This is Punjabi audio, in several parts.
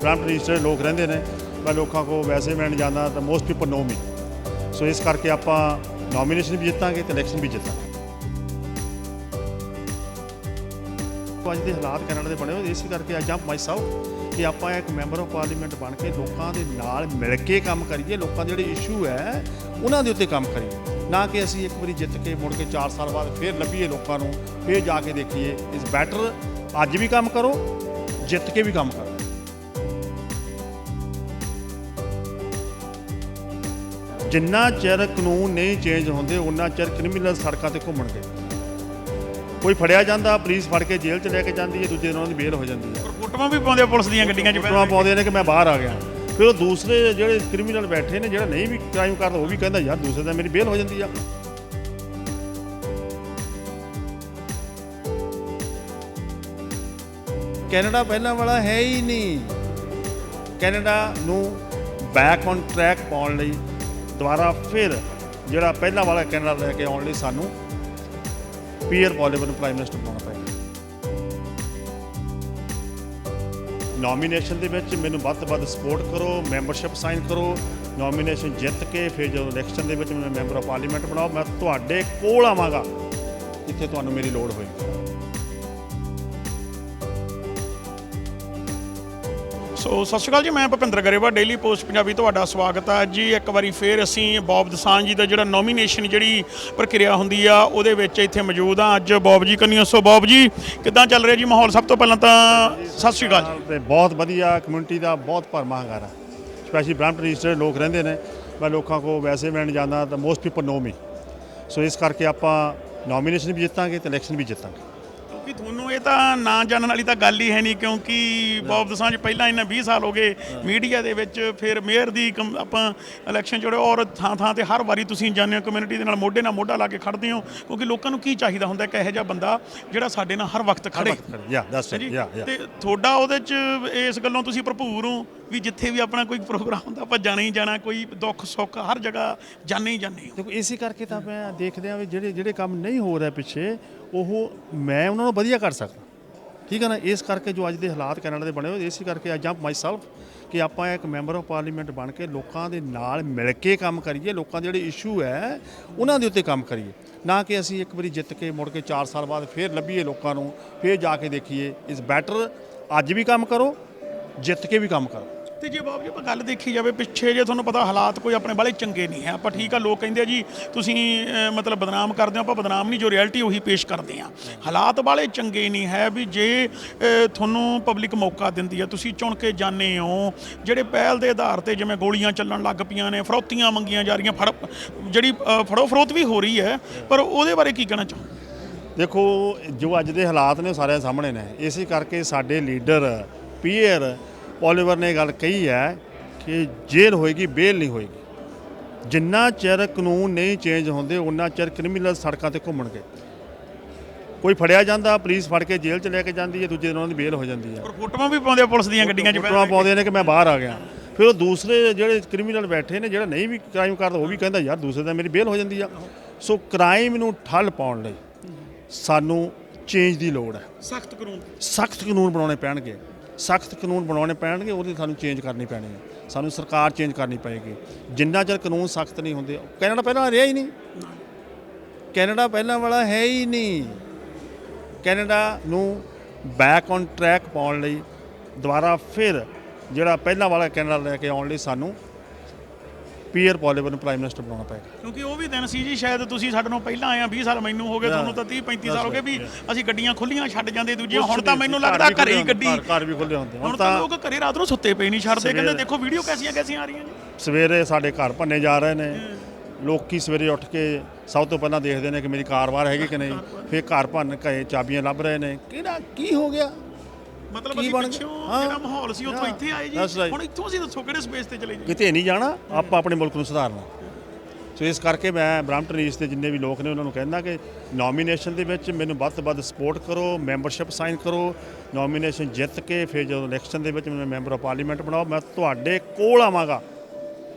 ਬ੍ਰਾਂਟ ਰਜਿਸਟਰਡ ਲੋਕ ਰਹਿੰਦੇ ਨੇ, ਮੈਂ ਲੋਕਾਂ ਕੋ ਵੈਸੇ ਮੈਂ ਨਹੀਂ ਜਾਂਦਾ, ਤਾਂ ਮੋਸਟ ਪੀਪਲ ਨੋ ਮੀ ਸੋ ਇਸ ਕਰਕੇ ਆਪਾਂ ਨੋਮੀਨੇਸ਼ਨ ਵੀ ਜਿੱਤਾਂਗੇ ਤੇ ਇਲੈਕਸ਼ਨ ਵੀ ਜਿੱਤਾਂਗੇ। ਅੱਜ ਦੇ ਹਾਲਾਤ ਕੈਨੇਡਾ ਦੇ ਬਣੇ ਹੋਏ ਇਸ ਕਰਕੇ ਆ ਜੰਪ ਮਾਈਸੈਲਫ ਕਿ ਆਪਾਂ ਇੱਕ ਮੈਂਬਰ ਆਫ ਪਾਰਲੀਮੈਂਟ ਬਣ ਕੇ ਲੋਕਾਂ ਦੇ ਨਾਲ ਮਿਲ ਕੇ ਕੰਮ ਕਰੀਏ, ਲੋਕਾਂ ਦੇ ਜਿਹੜੇ ਇਸ਼ੂ ਹੈ, ਉਹਨਾਂ ਦੇ ਉੱਤੇ ਕੰਮ ਕਰੀਏ। ਨਾ ਕਿ ਅਸੀਂ ਇੱਕ ਵਾਰੀ ਜਿੱਤ ਕੇ ਮੁੜ ਕੇ 4 ਸਾਲ ਬਾਅਦ ਫੇਰ ਲੱਭੀਏ ਲੋਕਾਂ ਨੂੰ, ਫੇਰ ਜਾ ਕੇ ਦੇਖੀਏ। ਇਸ ਬੈਟਰ ਅੱਜ ਵੀ ਕੰਮ ਕਰੋ, ਜਿੱਤ ਕੇ ਵੀ ਕੰਮ ਕਰੋ। ਜਿੰਨਾ ਚਿਰ ਕਾਨੂੰਨ ਨਹੀਂ ਚੇਂਜ ਹੁੰਦੇ ਉਹਨਾਂ ਚਿਰ ਕ੍ਰਿਮੀਨਲ ਸੜਕਾਂ ਤੇ ਘੁੰਮਣਗੇ ਕੋਈ ਫੜਿਆ ਜਾਂਦਾ ਪੁਲਿਸ ਫੜ ਕੇ ਜੇਲ੍ਹ 'ਚ ਲੈ ਕੇ ਜਾਂਦੀ ਹੈ ਦੂਜੇ ਦਿਨ ਉਹਨਾਂ ਦੀ ਬੇਲ ਹੋ ਜਾਂਦੀ ਹੈ। ਫੋਟੋਆਂ ਵੀ ਪਾਉਂਦੇ ਆ ਪੁਲਿਸ ਦੀਆਂ ਗੱਡੀਆਂ 'ਚ ਫੋਟੋਆਂ ਪਾਉਂਦੇ ਨੇ ਕਿ ਮੈਂ ਬਾਹਰ ਆ ਗਿਆ। ਫਿਰ ਉਹ ਦੂਸਰੇ ਜਿਹੜੇ ਕ੍ਰਿਮੀਨਲ ਬੈਠੇ ਨੇ ਜਿਹੜਾ ਨਹੀਂ ਵੀ ਕ੍ਰਾਈਮ ਕਰਦਾ ਉਹ ਵੀ ਕਹਿੰਦਾ ਯਾਰ ਦੂਸਰੇ ਦਾ ਮੇਰੀ ਬੇਲ ਹੋ ਜਾਂਦੀ ਆ। ਕੈਨੇਡਾ ਪਹਿਲਾਂ ਵਾਲਾ ਹੈ ਹੀ ਨਹੀਂ। ਕੈਨੇਡਾ ਨੂੰ ਬੈਕ ਔਨ ਟਰੈਕ ਪਾਉਣ ਲਈ ਦੁਬਾਰਾ ਫਿਰ ਜਿਹੜਾ ਪਹਿਲਾਂ ਵਾਲਾ ਕੈਨੇਡਾ ਲੈ ਕੇ ਆਉਣ ਲਈ ਸਾਨੂੰ ਪੀਅਰ ਪੋਲੀਵਰ ਨੂੰ ਪ੍ਰਾਈਮ ਮਿਨਿਸਟਰ ਬਣਾਉਣਾ ਪਏਗਾ। ਨੋਮੀਨੇਸ਼ਨ ਦੇ ਵਿੱਚ ਮੈਨੂੰ ਵੱਧ ਤੋਂ ਵੱਧ ਸਪੋਰਟ ਕਰੋ ਮੈਂਬਰਸ਼ਿਪ ਸਾਈਨ ਕਰੋ ਨੋਮੀਨੇਸ਼ਨ ਜਿੱਤ ਕੇ ਫਿਰ ਜਦੋਂ ਇਲੈਕਸ਼ਨ ਦੇ ਵਿੱਚ ਮੈਨੂੰ ਮੈਂਬਰ ਆਫ ਪਾਰਲੀਮੈਂਟ ਬਣਾਓ, ਮੈਂ ਤੁਹਾਡੇ ਕੋਲ ਆਵਾਂਗਾ, ਜਿੱਥੇ ਤੁਹਾਨੂੰ ਮੇਰੀ ਲੋੜ ਹੋਏਗੀ। ਸੋ ਸਤਿ ਸ਼੍ਰੀ ਅਕਾਲ ਜੀ, ਮੈਂ ਭੁਪਿੰਦਰ ਗਰੇਵਾ ਡੇਲੀ ਪੋਸਟ ਪੰਜਾਬੀ ਤੁਹਾਡਾ ਸਵਾਗਤ ਹੈ। ਜੀ, ਇੱਕ ਵਾਰੀ ਫੇਰ ਅਸੀਂ ਬੌਬ ਦਸਾਂਝ ਜੀ ਦਾ ਜਿਹੜਾ ਨੋਮੀਨੇਸ਼ਨ ਜਿਹੜੀ ਪ੍ਰਕਿਰਿਆ ਹੁੰਦੀ ਆ, ਉਹਦੇ ਵਿੱਚ ਇੱਥੇ ਮੌਜੂਦ ਆ ਅੱਜ ਬੌਬ ਜੀ ਕੰਨੀਓ। ਸੋ ਬੌਬ ਜੀ, ਕਿੱਦਾਂ ਚੱਲ ਰਿਹਾ ਜੀ ਮਾਹੌਲ? ਸਭ ਤੋਂ ਪਹਿਲਾਂ ਤਾਂ ਸਤਿ ਸ਼੍ਰੀ ਅਕਾਲ ਜੀ। ਤੇ ਬਹੁਤ ਵਧੀਆ ਕਮਿਊਨਿਟੀ ਦਾ ਬਹੁਤ ਭਰਮਾ ਹੰਗਾਰਾ ਸਪੈਸ਼ਲੀ ਬ੍ਰਾਂਟ ਰਜਿਸਟਰਡ ਲੋਕ ਰਹਿੰਦੇ ਨੇ, ਮੈਂ ਲੋਕਾਂ ਕੋ ਵੈਸੇ ਮਿਲਣ ਜਾਂਦਾ ਤਾਂ ਮੋਸਟ ਪੀਪਲ ਨੋ ਮੀ ਸੋ ਇਸ ਕਰਕੇ ਆਪਾਂ ਨੋਮੀਨੇਸ਼ਨ ਵੀ ਜਿੱਤਾਂਗੇ ਤੇ ਇਲੈਕਸ਼ਨ ਵੀ ਜਿੱਤਾਂਗੇ। ਕਿਉਂਕਿ ਤੁਹਾਨੂੰ ਇਹ ਤਾਂ ਨਾ ਜਾਣਨ ਵਾਲੀ ਤਾਂ ਗੱਲ ਹੀ ਹੈ ਨਹੀਂ ਕਿਉਂਕਿ ਬੌਬ ਦਸਾਂਝ ਪਹਿਲਾਂ ਇਹਨਾਂ 20 ਸਾਲ ਹੋ ਗਏ ਮੀਡੀਆ ਦੇ ਵਿੱਚ ਫਿਰ ਮੇਅਰ ਦੀ ਕਮ- ਆਪਾਂ ਇਲੈਕਸ਼ਨ ਜਿਹੜੇ ਔਰ ਥਾਂ ਥਾਂ ਤੇ ਹਰ ਵਾਰੀ ਤੁਸੀਂ ਜਾਂਦੇ ਹੋ ਕਮਿਊਨਿਟੀ ਦੇ ਨਾਲ ਮੋਢੇ ਨਾਲ ਮੋਢਾ ਲਾ ਕੇ ਖੜਦੇ ਹੋ ਕਿਉਂਕਿ ਲੋਕਾਂ ਨੂੰ ਕੀ ਚਾਹੀਦਾ ਹੁੰਦਾ ਇੱਕ ਇਹੋ ਜਿਹਾ ਬੰਦਾ ਜਿਹੜਾ ਸਾਡੇ ਨਾਲ ਹਰ ਵਕਤ ਖੜੇ ਯਾ ਯਾ। ਤੇ ਤੁਹਾਡਾ ਉਹਦੇ ਚ ਇਸ ਗੱਲੋਂ ਤੁਸੀਂ ਭਰਪੂਰ ਹੋ? ਵੀ ਜਿੱਥੇ ਵੀ ਆਪਣਾ ਕੋਈ ਪ੍ਰੋਗਰਾਮ ਹੁੰਦਾ, ਆਪਾਂ ਜਾਣਾ ਹੀ ਜਾਣਾ, ਕੋਈ ਦੁੱਖ, ਸੁੱਖ ਹਰ ਜਗ੍ਹਾ ਜਾਣੇ ਹੀ ਜਾਣੇ ਦੇਖੋ, ਇਸੇ ਕਰਕੇ ਤਾਂ ਮੈਂ ਦੇਖਦੇ ਆ ਵੀ ਜਿਹੜੇ ਜਿਹੜੇ ਕੰਮ ਨਹੀਂ ਹੋ ਰਿਹਾ ਪਿੱਛੇ, ਉਹ ਮੈਂ ਉਹਨਾਂ ਨੂੰ ਵਧੀਆ ਕਰ ਸਕਦਾ। ਠੀਕ ਹੈ ਨਾ? ਇਸ ਕਰਕੇ ਜੋ ਅੱਜ ਦੇ ਹਾਲਾਤ ਕੈਨੇਡਾ ਦੇ ਬਣੇ ਹੋਏ, ਇਸੇ ਕਰਕੇ ਆ ਜੰਪ ਮਾਈਸੈਲਫ ਕਿ ਆਪਾਂ ਇੱਕ ਮੈਂਬਰ ਆਫ ਪਾਰਲੀਮੈਂਟ ਬਣ ਕੇ ਲੋਕਾਂ ਦੇ ਨਾਲ ਮਿਲ ਕੇ ਕੰਮ ਕਰੀਏ, ਲੋਕਾਂ ਦੇ ਜਿਹੜੇ ਇਸ਼ੂ ਹੈ, ਉਹਨਾਂ ਦੇ ਉੱਤੇ ਕੰਮ ਕਰੀਏ। ਨਾ ਕਿ ਅਸੀਂ ਇੱਕ ਵਾਰੀ ਜਿੱਤ ਕੇ ਮੁੜ ਕੇ 4 ਸਾਲ ਬਾਅਦ ਫੇਰ ਲੱਭੀਏ ਲੋਕਾਂ ਨੂੰ, ਫੇਰ ਜਾ ਕੇ ਦੇਖੀਏ। ਇਸ ਬੈਟਰ ਅੱਜ ਵੀ ਕੰਮ ਕਰੋ, ਜਿੱਤ ਕੇ ਵੀ ਕੰਮ ਕਰੋ। ਤੇ ਜੇ ਬਾਬ ਜੀ ਆਪਾਂ ਗੱਲ ਦੇਖੀ ਜਾਵੇ ਪਿੱਛੇ ਜੇ ਤੁਹਾਨੂੰ ਪਤਾ ਹਾਲਾਤ ਕੋਈ ਆਪਣੇ ਬਾਲੇ ਚੰਗੇ ਨਹੀਂ ਹੈ। ਆਪਾਂ ਠੀਕ ਆ ਲੋਕ ਕਹਿੰਦੇ ਆ ਜੀ ਤੁਸੀਂ ਅਹ, ਮਤਲਬ ਬਦਨਾਮ ਕਰਦੇ ਹੋ ਆਪਾਂ ਬਦਨਾਮ ਨਹੀਂ ਜੋ ਰਿਐਲਿਟੀ ਉਹੀ ਪੇਸ਼ ਕਰਦੇ ਆ। ਹਾਲਾਤ ਬਾਲੇ ਚੰਗੇ ਨਹੀਂ ਹੈ ਵੀ ਜੇ ਅਹ, ਤੁਹਾਨੂੰ ਪਬਲਿਕ ਮੌਕਾ ਦਿੰਦੀ ਆ ਤੁਸੀਂ ਚੁਣ ਕੇ ਜਾਂਦੇ ਹੋ ਜਿਹੜੇ ਪਹਿਲ ਦੇ ਆਧਾਰ ਤੇ ਜਿਵੇਂ ਗੋਲੀਆਂ ਚੱਲਣ ਲੱਗ ਪਈਆਂ ਨੇ ਫਰੋਤੀਆਂ ਮੰਗੀਆਂ ਜਾ ਰਹੀਆਂ ਫੜ ਜਿਹੜੀ ਅਹ, ਫੜੋ ਫਰੋਤ ਵੀ ਹੋ ਰਹੀ ਹੈ ਪਰ ਉਹਦੇ ਬਾਰੇ ਕੀ ਕਹਿਣਾ ਚਾਹੋ ਦੇਖੋ ਜੋ ਅੱਜ ਦੇ ਹਾਲਾਤ ਨੇ ਉਹ ਸਾਰਿਆਂ ਸਾਹਮਣੇ ਨੇ। ਇਸੇ ਕਰਕੇ ਸਾਡੇ ਲੀਡਰ ਪੀਅਰ ਪੋਲੀਵਰ ਨੇ ਗੱਲ ਕਹੀ ਹੈ ਕਿ ਜੇਲ੍ਹ ਹੋਏਗੀ ਬੇਲ ਨਹੀਂ ਹੋਏਗੀ। ਜਿੰਨਾ ਚਿਰ ਕਾਨੂੰਨ ਨਹੀਂ ਚੇਂਜ ਹੁੰਦੇ ਉਹਨਾਂ ਚਿਰ ਕ੍ਰਿਮੀਨਲ ਸੜਕਾਂ ਤੇ ਘੁੰਮਣਗੇ ਕੋਈ ਫੜਿਆ ਜਾਂਦਾ ਪੁਲਿਸ ਫੜ ਕੇ ਜੇਲ੍ਹ 'ਚ ਲੈ ਕੇ ਜਾਂਦੀ ਹੈ ਦੂਜੇ ਦਿਨ ਉਹਨਾਂ ਦੀ ਬੇਲ ਹੋ ਜਾਂਦੀ ਹੈ। ਪਰ ਫੋਟੋਆਂ ਵੀ ਪਾਉਂਦੇ ਆ ਪੁਲਿਸ ਦੀਆਂ ਗੱਡੀਆਂ 'ਚ ਫੋਟੋਆਂ ਪਾਉਂਦੇ ਨੇ ਕਿ ਮੈਂ ਬਾਹਰ ਆ ਗਿਆ। ਫਿਰ ਉਹ ਦੂਸਰੇ ਜਿਹੜੇ ਕ੍ਰਿਮੀਨਲ ਬੈਠੇ ਨੇ ਜਿਹੜਾ ਨਹੀਂ ਵੀ ਕ੍ਰਾਈਮ ਕਰਦਾ ਉਹ ਵੀ ਕਹਿੰਦਾ ਯਾਰ ਦੂਸਰੇ ਦਾ ਮੇਰੀ ਬੇਲ ਹੋ ਜਾਂਦੀ ਆ। ਸੋ ਕ੍ਰਾਈਮ ਨੂੰ ਠੱਲ ਪਾਉਣ ਲਈ ਸਾਨੂੰ ਚੇਂਜ ਦੀ ਲੋੜ ਹੈ। ਸਖਤ ਕਾਨੂੰਨ। ਸਖਤ ਕਾਨੂੰਨ ਬਣਾਉਣੇ ਪੈਣਗੇ। ਸਖਤ ਕਾਨੂੰਨ ਬਣਾਉਣੇ ਪੈਣਗੇ, ਉਹਦੀ ਸਾਨੂੰ ਚੇਂਜ ਕਰਨੀ ਪੈਣੀ ਹੈ। ਸਾਨੂੰ ਸਰਕਾਰ ਚੇਂਜ ਕਰਨੀ ਪਏਗੀ। ਜਿੰਨਾ ਚਿਰ ਕਾਨੂੰਨ ਸਖਤ ਨਹੀਂ ਹੁੰਦੇ, ਕੈਨੇਡਾ ਪਹਿਲਾਂ ਰਿਹਾ ਹੀ ਨਹੀਂ। ਕੈਨੇਡਾ ਪਹਿਲਾਂ ਵਾਲਾ ਹੈ ਹੀ ਨਹੀਂ। ਕੈਨੇਡਾ ਨੂੰ ਬੈਕ ਔਨ ਟਰੈਕ ਪਾਉਣ ਲਈ ਦੁਬਾਰਾ ਫਿਰ ਜਿਹੜਾ ਪਹਿਲਾਂ ਵਾਲਾ ਕੈਨੇਡਾ ਲੈ ਕੇ ਆਉਣ ਲਈ ਸਾਨੂੰ ਪੀਅਰ ਪੋਲੀਬਲ ਨੂੰ ਪ੍ਰਾਈਮ ਮਿਨਿਸਟਰ ਬਣਾਉਣਾ ਪਏਗਾ। ਕਿਉਂਕਿ ਉਹ ਵੀ ਦਿਨ ਸੀ ਜੀ ਸ਼ਾਇਦ ਤੁਸੀਂ ਸਾਡੇ ਨੂੰ ਪਹਿਲਾਂ ਆਏ ਆ 20 ਸਾਲ ਮੈਨੂੰ ਹੋ ਗਏ ਤੁਹਾਨੂੰ ਤਾਂ 30 35 ਸਾਲ ਹੋ ਗਏ ਵੀ ਅਸੀਂ ਗੱਡੀਆਂ ਖੁੱਲੀਆਂ ਛੱਡ ਜਾਂਦੇ ਦੂਜੀਆਂ ਹੁਣ ਤਾਂ ਮੈਨੂੰ ਲੱਗਦਾ ਘਰੇ ਹੀ ਗੱਡੀ ਘਰ- ਵੀ ਖੁੱਲੇ ਹੁੰਦੇ ਹੁਣ ਤਾਂ ਲੋਕ ਘਰੇ ਰਾਤ ਨੂੰ ਸੁੱਤੇ ਪਏ ਨਹੀਂ ਛੱਡਦੇ ਕਹਿੰਦੇ ਦੇਖੋ ਵੀਡੀਓ ਕੈਸੀਆਂ ਕੈਸੀਆਂ ਆ ਰਹੀਆਂ ਜੀ ਸਵੇਰੇ ਸਾਡੇ ਘਰ ਭੰਨੇ ਜਾ ਰਹੇ ਨੇ ਲੋਕੀ ਸਵੇਰੇ ਉੱਠ ਕੇ ਸਭ ਤੋਂ ਪਹਿਲਾਂ ਦੇਖਦੇ ਨੇ ਕਿ ਮੇਰੀ ਕਾਰ ਬਾਹਰ ਹੈਗੀ ਕਿ ਨਹੀਂ ਫਿਰ ਘਰ ਭੰਨ ਕੇ ਚਾਬੀਆਂ ਲੱਭ ਰਹੇ ਨੇ ਕਿਹੜਾ ਕੀ ਹੋ ਗਿਆ? ਮਤਲਬ ਅਸੀਂ? ਪਿੱਛੋਂ। ਜਿਹੜਾ ਮਾਹੌਲ ਸੀ ਉੱਥੋਂ। ਇੱਥੇ ਆਏ ਜੀ. ਹੁਣ ਇੱਥੋਂ ਅਸੀਂ ਦੱਸੋ ਕਿਹੜੇ ਸਪੇਸ ਤੇ ਚਲੇ ਜੀ ਕਿਤੇ ਨਹੀਂ ਜਾਣਾ ਆਪਾਂ ਆਪਣੇ ਮੁਲਕ ਨੂੰ ਸੁਧਾਰਨਾ ਸੋ ਇਸ ਕਰਕੇ ਮੈਂ ਬ੍ਰਾਂਪਟਨ ਈਸਟ ਦੇ ਜਿੰਨੇ ਵੀ ਲੋਕ ਨੇ ਉਹਨਾਂ ਨੂੰ ਕਹਿੰਦਾ ਕਿ ਨੋਮੀਨੇਸ਼ਨ ਦੇ ਵਿੱਚ ਮੈਨੂੰ ਵੱਧ ਤੋਂ ਵੱਧ ਸਪੋਰਟ ਕਰੋ ਮੈਂਬਰਸ਼ਿਪ ਸਾਈਨ ਕਰੋ ਨੋਮੀਨੇਸ਼ਨ ਜਿੱਤ ਕੇ ਫਿਰ ਜਦੋਂ ਇਲੈਕਸ਼ਨ ਦੇ ਵਿੱਚ ਮੈਨੂੰ ਮੈਂਬਰ ਆਫ ਪਾਰਲੀਮੈਂਟ ਬਣਾਓ ਮੈਂ ਤੁਹਾਡੇ ਕੋਲ ਆਵਾਂਗਾ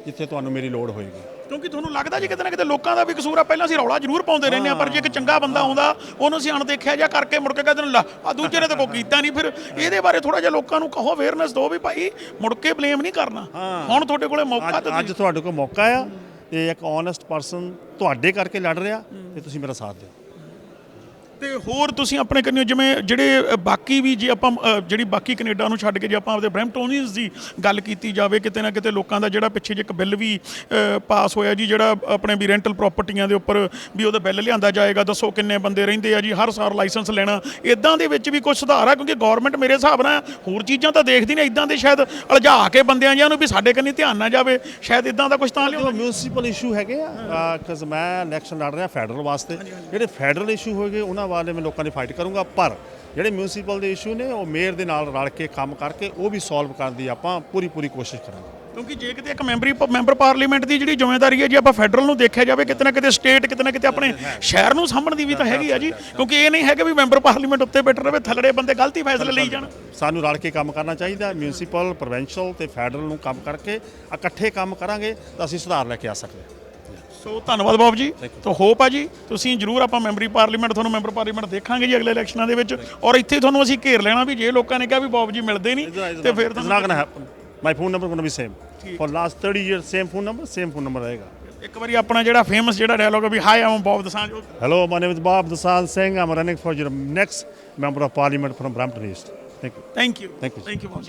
ਜਿੱਥੇ ਤੁਹਾਨੂੰ ਮੇਰੀ ਲੋੜ ਹੋਏਗੀ ਕਿਉਂਕਿ ਤੁਹਾਨੂੰ ਲੱਗਦਾ ਜੀ ਕਿਤੇ ਨਾ ਕਿਤੇ ਲੋਕਾਂ ਦਾ ਵੀ ਕਸੂਰ ਆ ਪਹਿਲਾਂ ਅਸੀਂ ਰੌਲਾ ਜ਼ਰੂਰ ਪਾਉਂਦੇ ਰਹਿੰਦੇ ਆ ਪਰ ਜੇ ਇੱਕ ਚੰਗਾ ਬੰਦਾ ਆਉਂਦਾ ਉਹਨੂੰ ਅਸੀਂ ਅਣਦੇਖਿਆ ਜਾਂ ਕਰਕੇ ਮੁੜ ਕੇ ਕਹਿੰਦੇ ਲਾ ਆ ਦੂਜੇ ਨੇ ਤਾਂ ਕੋਈ ਕੀਤਾ ਨਹੀਂ। ਫਿਰ ਇਹਦੇ ਬਾਰੇ ਥੋੜਾ ਜਿਹਾ ਲੋਕਾਂ ਨੂੰ ਕਹੋ ਅਵੇਅਰਨੈਸ ਦਿਓ ਵੀ ਭਾਈ ਮੁੜ ਕੇ ਬਲੇਮ ਨਹੀਂ ਕਰਨਾ। ਹੁਣ ਤੁਹਾਡੇ ਕੋਲੇ ਮੌਕਾ ਅੱਜ ਤੇ ਅੱਜ ਤੁਹਾਡੇ ਕੋਲ ਮੌਕਾ ਆ ਤੇ ਇੱਕ ਓਨੈਸਟ ਪਰਸਨ ਤੁਹਾਡੇ ਕਰਕੇ ਲੜ ਰਿਹਾ ਤੇ ਤੁਸੀਂ ਮੇਰਾ ਸਾਥ ਦਿਓ। ਤੇ ਹੋਰ ਤੁਸੀਂ ਆਪਣੇ ਕੰਨਿਓ ਜਿਵੇਂ ਜਿਹੜੇ ਬਾਕੀ ਵੀ ਜੇ ਆਪਾਂ ਜਿਹੜੀ ਬਾਕੀ ਕੈਨੇਡਾ ਨੂੰ ਛੱਡ ਕੇ ਜੇ ਆਪਾਂ ਆਪਦੇ ਬ੍ਰੈਂਪਟੋਨੀਅਨਸ ਦੀ ਗੱਲ ਕੀਤੀ ਜਾਵੇ, ਕਿਤੇ ਨਾ ਕਿਤੇ ਲੋਕਾਂ ਦਾ ਜਿਹੜਾ ਪਿੱਛੇ ਜੇ ਇੱਕ ਬਿੱਲ ਵੀ ਪਾਸ ਹੋਇਆ ਜੀ, ਜਿਹੜਾ ਆਪਣੇ ਵੀ ਰੈਂਟਲ ਪ੍ਰਾਪਰਟੀਆਂ ਦੇ ਉੱਪਰ ਵੀ ਉਹਦਾ ਬਿੱਲ ਲਿਆਂਦਾ ਜਾਏਗਾ, ਦੱਸੋ ਕਿੰਨੇ ਬੰਦੇ ਰਹਿੰਦੇ ਆ ਜੀ, ਹਰ ਸਾਲ ਲਾਇਸੈਂਸ ਲੈਣਾ ਇਦਾਂ ਦੇ ਵਿੱਚ ਵੀ ਕੁਝ ਸੁਧਾਰ ਆ, ਕਿਉਂਕਿ ਗਵਰਨਮੈਂਟ ਮੇਰੇ ਹਿਸਾਬ ਨਾਲ ਹੋਰ ਚੀਜ਼ਾਂ ਤਾਂ ਦੇਖਦੀ ਨੇ ਇਦਾਂ ਦੇ ਸ਼ਾਇਦ ਅਲਝਾ ਕੇ ਬੰਦਿਆਂ ਜਿਹਾਂ ਨੂੰ ਵੀ ਸਾਡੇ ਕੰਨੀ ਧਿਆਨ ਨਾ ਜਾਵੇ, ਸ਼ਾਇਦ ਇਦਾਂ ਦਾ ਕੁਝ ਤਾਂ ਲਿਆਉਂਦਾ ਮਿਊਨਿਸਪਲ ਇਸ਼ੂ ਹੈਗੇ ਆ ਕਿਉਂਕਿ ਮੈਂ ਇਲੈਕਸ਼ਨ ਲੜ ਰਿਹਾ ਫੈਡਰਲ ਵਾਸਤੇ, ਜਿਹੜੇ ਫੈਡਰਲ ਇਸ਼ੂ ਹੋਗੇ ਉਹਨਾਂ ਵਾਲੇ ਮੈਂ ਲੋਕਾਂ ਦੀ ਫਾਈਟ ਕਰੂੰਗਾ ਪਰ ਜਿਹੜੇ ਮਿਊਨਿਸਪਲ ਦੇ ਇਸ਼ੂ ਨੇ ਉਹ ਮੇਅਰ ਦੇ ਨਾਲ ਰਲ ਕੇ ਕੰਮ ਕਰਕੇ ਉਹ ਵੀ ਸੋਲਵ ਕਰਨ ਦੀ ਆਪਾਂ ਪੂਰੀ ਪੂਰੀ ਕੋਸ਼ਿਸ਼ ਕਰਾਂਗੇ। ਕਿਉਂਕਿ ਜੇ ਕਿਤੇ ਇੱਕ ਮੈਂਬਰੀ ਮੈਂਬਰ ਪਾਰਲੀਮੈਂਟ ਦੀ ਜਿਹੜੀ ਜ਼ਿੰਮੇਵਾਰੀ ਹੈ ਜੀ ਆਪਾਂ ਫੈਡਰਲ ਨੂੰ ਦੇਖਿਆ ਜਾਵੇ ਕਿਤੇ ਨਾ ਕਿਤੇ ਸਟੇਟ ਕਿਤੇ ਨਾ ਕਿਤੇ ਆਪਣੇ ਸ਼ਹਿਰ ਨੂੰ ਸਾਂਭਣ ਦੀ ਵੀ ਤਾਂ ਹੈਗੀ ਆ ਜੀ। ਕਿਉਂਕਿ ਇਹ ਨਹੀਂ ਹੈ ਕਿ ਵੀ ਮੈਂਬਰ ਪਾਰਲੀਮੈਂਟ ਉੱਤੇ ਬੈਠੇ ਰਵੇ ਥੱਲੜੇ ਬੰਦੇ ਗਲਤੀ ਫੈਸਲੇ ਲਈ ਜਾਣ। ਸਾਨੂੰ ਰਲ ਕੇ ਕੰਮ ਕਰਨਾ ਚਾਹੀਦਾ ਮਿਊਨਿਸਪਲ ਪ੍ਰੋਵਿੰਸ਼ੀਅਲ ਤੇ ਫੈਡਰਲ ਨੂੰ ਕੰਮ ਕਰਕੇ ਇਕੱਠੇ ਕੰਮ ਕਰਾਂਗੇ ਤਾਂ ਅਸੀਂ ਸੁਧਾਰ ਲੈ ਕੇ ਆ ਸਕਦੇ ਹਾਂ। ਸੋ ਧੰਨਵਾਦ ਬਾਬੂ ਜੀ। ਤਾਂ ਹੋਪ ਆ ਜੀ। ਤੁਸੀਂ ਜਰੂਰ ਆਪਾਂ ਮੈਂਬਰੀ ਪਾਰਲੀਮੈਂਟ ਤੁਹਾਨੂੰ ਮੈਂਬਰ ਪਾਰਲੀਮੈਂਟ ਦੇਖਾਂਗੇ ਜੀ ਅਗਲੇ ਇਲੈਕਸ਼ਨਾਂ ਦੇ ਵਿੱਚ। ਔਰ ਇੱਥੇ ਤੁਹਾਨੂੰ ਅਸੀਂ ਘੇਰ ਲੈਣਾ ਵੀ ਜੇ ਲੋਕਾਂ ਨੇ ਕਿਹਾ ਵੀ ਬਾਬੂ ਜੀ ਮਿਲਦੇ ਨਹੀਂ ਤੇ ਫਿਰ ਤਾਂ not gonna happen my phone number gonna be same for last 30 years same phone number same phone number ਰਹੇਗਾ ਇੱਕ ਵਾਰੀ ਆਪਣਾ ਜਿਹੜਾ ਫੇਮਸ ਜਿਹੜਾ ਡਾਇਲੋਗ ਹੈ ਵੀ hi am Bob Dosanjh name is Bob Dasal Singh. I'm running for your next member of parliament from Brampton East. Thank you. Thank you Thank you. Thank you